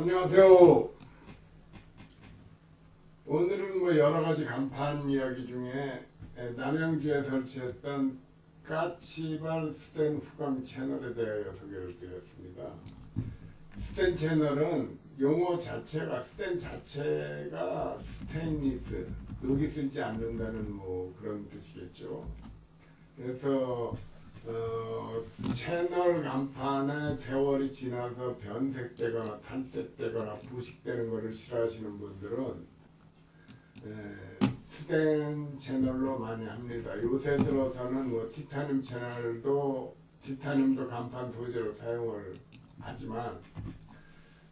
안녕하세요. 오늘은 뭐 여러 가지 간판 이야기 중에 에, 남양주에 설치했던 까치발 스텐 후광 채널에 대하여 소개를 드렸습니다. 스텐 채널은 용어 자체가 스텐 자체가 스테인리스 녹이 쓸지 않는다는 뭐 그런 뜻이겠죠. 그래서 어, 채널 간판에 세월이 지나서 변색되거나 탈색되거나 부식되는 것을 싫어하시는 분들은 에, 스텐 채널로 많이 합니다. 요새 들어서는 뭐 티타늄 채널도 티타늄도 간판 소재로 사용을 하지만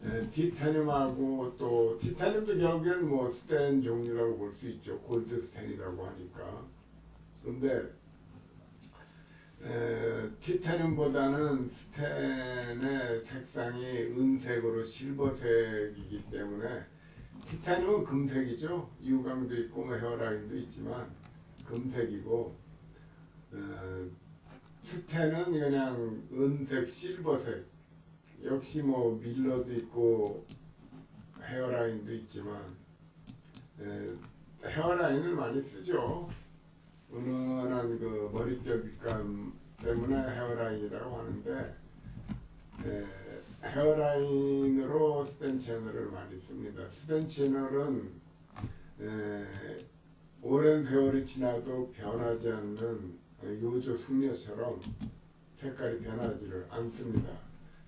에, 티타늄하고 또 티타늄도 결국엔 뭐 스텐 종류라고 볼 수 있죠. 골드 스텐이라고 하니까. 근데 에, 티타늄보다는 스텐의 색상이 은색으로 실버색이기 때문에 티타늄은 금색이죠. 유광도 있고 뭐 헤어라인도 있지만 금색이고 어, 스텐은 그냥 은색 실버색 역시 뭐 밀러도 있고 헤어라인도 있지만 에, 헤어라인을 많이 쓰죠. 은은한 그 머릿결 빛감 때문에 헤어라인이라고 하는데 에, 헤어라인으로 스텐 채널을 많이 씁니다. 스텐 채널은 에, 오랜 세월이 지나도 변하지 않는 요조 숙녀처럼 색깔이 변하지를 않습니다.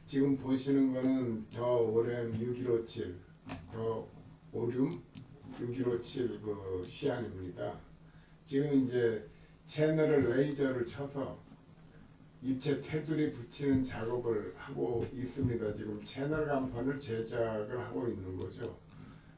지금 보시는 거는 더 오랜 6157, 더 오륨 6157 그 시안입니다. 지금 이제 채널을 레이저를 쳐서 입체 테두리 붙이는 작업을 하고 있습니다. 지금 채널 간판을 제작을 하고 있는 거죠.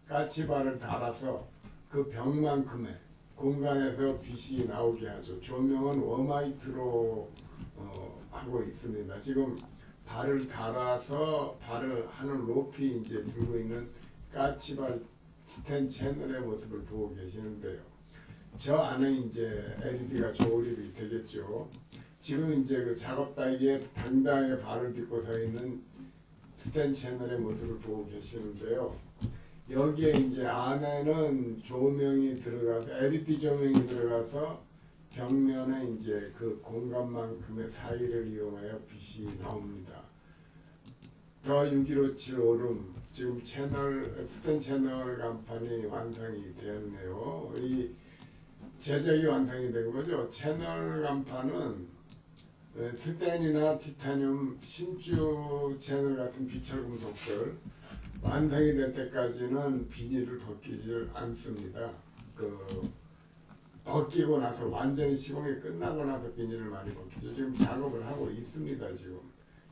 까치발을 달아서 그 벽만큼의 공간에서 빛이 나오게 하죠. 조명은 워마이트로 어, 하고 있습니다. 지금 발을 달아서 발을 하는 높이 이제 들고 있는 까치발 스텐 채널의 모습을 보고 계시는데요. 저 안에 이제 LED가 조립이 되겠죠. 지금 이제 그 작업 따위에 당당하게 발을 딛고 서 있는 스텐 채널의 모습을 보고 계시는데요. 여기에 이제 안에는 조명이 들어가서 LED 조명이 들어가서 벽면에 이제 그 공간만큼의 사이를 이용하여 빛이 나옵니다. 더 6157 오름 지금 채널 스텐 채널 간판이 완성이 되었네요. 이 제작이 완성이 된 거죠. 채널 간판은 에, 스텐이나 티타늄, 신주 채널 같은 비철금속들 완성이 될 때까지는 비닐을 벗기질 않습니다. 그 벗기고 나서 완전히 시공이 끝나고 나서 비닐을 많이 벗기죠. 지금 작업을 하고 있습니다. 지금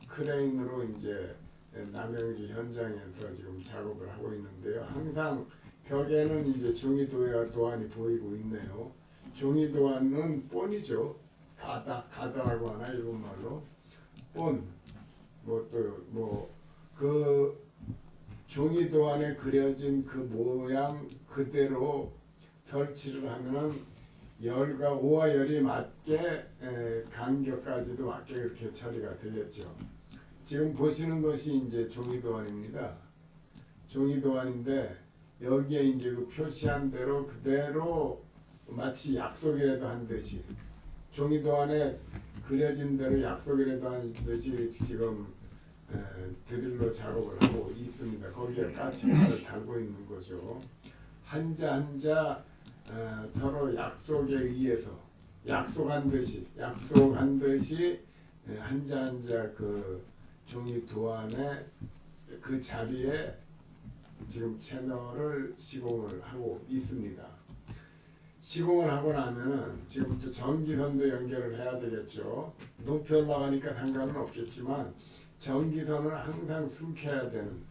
크레인으로 이제 남양주 현장에서 지금 작업을 하고 있는데요. 항상 벽에는 이제 종이 도안이 보이고 있네요. 종이 도안은 본이죠. 가다 가다라고 하나 일본 말로 본. 뭐또뭐그 종이 도 안에 그려진 그 모양 그대로 설치를 하면은 열과 오와 열이 맞게 에, 간격까지도 맞게 그렇게 처리가 되겠죠. 지금 보시는 것이 이제 종이 도안입니다. 종이 도안인데 여기에 이제 그 표시한 대로 그대로 마치 약속이라도 한 듯이 종이 도 안에 그려진 대로 약속이라도 한 듯이 지금 에, 드릴로 작업을 하고 있습니다. 거기에 가시판을 달고 있는 거죠. 한자 한자 에, 서로 약속에 의해서 약속한 듯이 약속한 듯이 에, 한자 한자 그 종이 도 안에 그 자리에 지금 채널을 시공을 하고 있습니다. 시공을 하고 나면은 지금부터 전기선도 연결을 해야 되겠죠. 높이 올라가니까 상관은 없겠지만 전기선을 항상 숨겨야 되는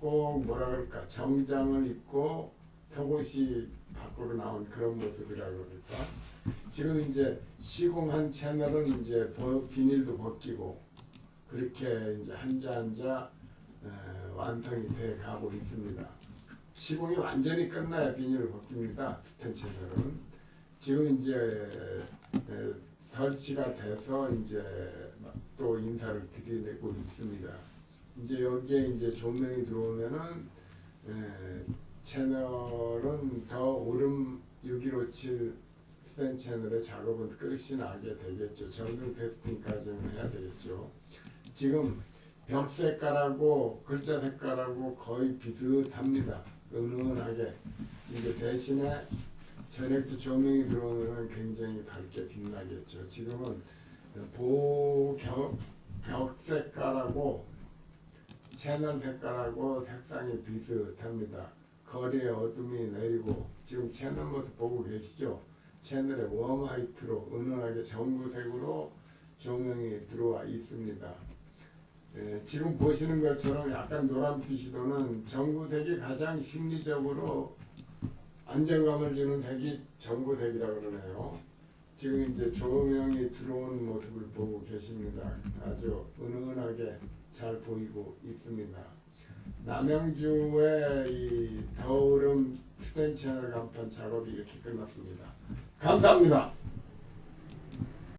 꼭 뭐라 그럴까 정장을 입고 속옷이 밖으로 나온 그런 모습이라 그럴까. 지금 이제 시공한 채널은 이제 버- 비닐도 벗기고 그렇게 이제 한자 한자 에, 완성이 돼 가고 있습니다. 시공이 완전히 끝나야 비닐을 벗깁니다. 스텐 채널은 지금 이제 에, 설치가 돼서 이제 또 인사를 드리고 있습니다. 이제 여기에 이제 조명이 들어오면은 에, 채널은 더 오름 6157 스탠 채널의 작업은 끝이 나게 되겠죠. 전등 테스팅까지는 해야 되겠죠. 지금 벽 색깔하고 글자 색깔하고 거의 비슷합니다. 은은하게. 이제 대신에 저녁도 조명이 들어오면 굉장히 밝게 빛나겠죠. 지금은 보벽 벽 색깔하고 채널 색깔하고 색상이 비슷합니다. 거리에 어둠이 내리고 지금 채널 모습 보고 계시죠? 채널에 웜 화이트로 은은하게 전구색으로 조명이 들어와 있습니다. 예, 지금 보시는 것처럼 약간 노란빛이 도는 전구색이 가장 심리적으로 안정감을 주는 색이 전구색이라고 그러네요. 지금 이제 조명이 들어온 모습을 보고 계십니다. 아주 은은하게 잘 보이고 있습니다. 남양주의 이 더우름 스탠 채널 간판 작업이 이렇게 끝났습니다. 감사합니다.